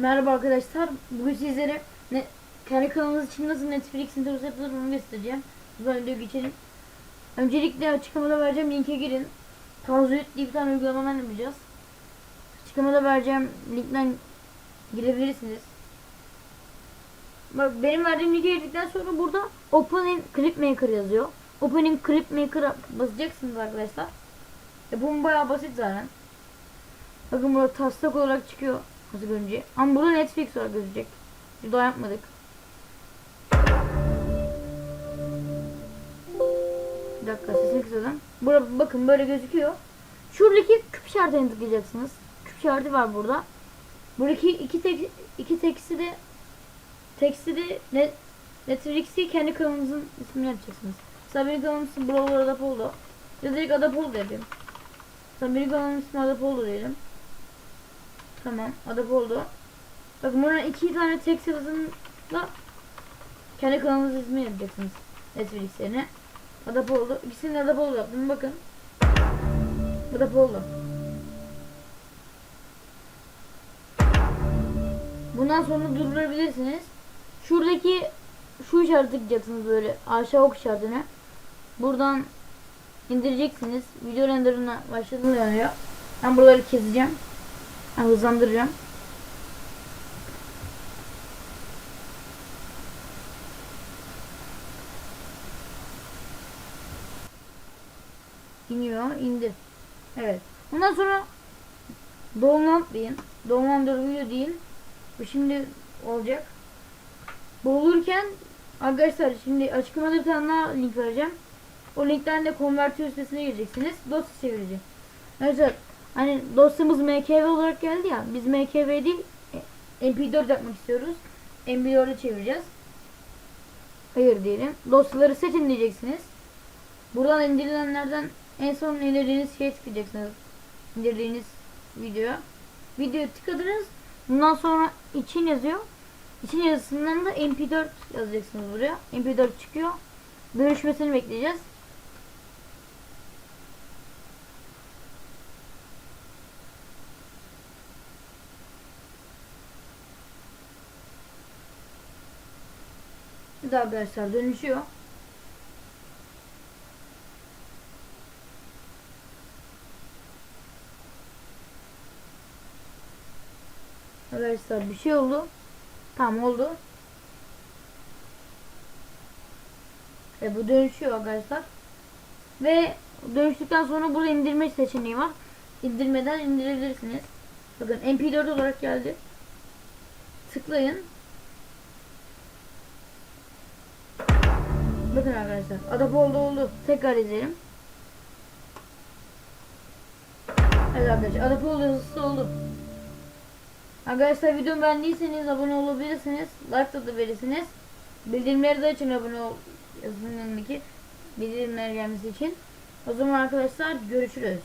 Merhaba arkadaşlar. Bugün sizlere ne, kendi kanalınız için nasıl Netflix intros yapılır onu göstereceğim. Güzel video geçelim. Öncelikle açıklamada vereceğim linke girin. Tanzuyut diye bir tane uygulamadan yapacağız. Açıklamada vereceğim linkten girebilirsiniz. Bak benim verdiğim linke girdikten sonra burada Open in Clip Maker yazıyor. Open in Clip Maker'a basacaksınız arkadaşlar. E bu bayağı basit zaten. Bakın burada taslak olarak çıkıyor az önce. Ama burada Netflix olarak gözükecek. Biz daha yapmadık. Bir dakika sesini kısalım. Burada bakın böyle gözüküyor. Şuradaki küp işaretine tıklayacaksınız. Küp işareti var burada. Buradaki iki tek iki teksti de teksti de net, Netflix'i kendi kanalınızın ismini yapacaksınız. Mesela benim kanalım ismi Brawler Adapollo. Ya direkt Adapollo yapayım. Mesela benim kanalım ismi Adapollo diyelim. Tamam. Adap oldu. Bakın buradan iki tane tek yazısında kendi kanalınız ismini yapacaksınız. Netflix yerine. Adap oldu. İkisini de adap oldu yaptım. Bakın. Adap oldu. Bundan sonra durdurabilirsiniz. Şuradaki şu işareti tıklayacaksınız böyle aşağı ok işaretine. Buradan indireceksiniz. Video renderına başladığında yanıyor. Ben buraları keseceğim. Ha, hızlandıracağım. İniyor, indi. Evet. Ondan sonra download deyin. Download video deyin. Bu şimdi olacak. Bu arkadaşlar şimdi açıklamada bir tane link vereceğim. O linkten de konvertör sitesine gireceksiniz. Dosya çevirecek. Arkadaşlar Hani dosyamız MKV olarak geldi ya. Biz MKV değil e, MP4 yapmak istiyoruz. MP4'e çevireceğiz. Hayır diyelim. Dosyaları seçin diyeceksiniz. Buradan indirilenlerden en son indirdiğiniz şeye tıklayacaksınız. İndirdiğiniz videoya. Videoya tıkladınız. Bundan sonra için yazıyor. İçin yazısından da MP4 yazacaksınız buraya. MP4 çıkıyor. Görüşmesini bekleyeceğiz. Daha arkadaşlar dönüşüyor. Arkadaşlar bir şey oldu. Tam oldu. E bu dönüşüyor arkadaşlar. Ve dönüştükten sonra burada indirme seçeneği var. İndirmeden indirebilirsiniz. Bakın MP4 olarak geldi. Tıklayın. Bakın arkadaşlar. Adap oldu oldu. Tekrar izleyelim. Evet arkadaşlar. Adap oldu hızlı oldu. Arkadaşlar videomu beğendiyseniz abone olabilirsiniz. Like da verirsiniz. Bildirimleri de açın abone ol yazının yanındaki bildirimler gelmesi için. O zaman arkadaşlar görüşürüz.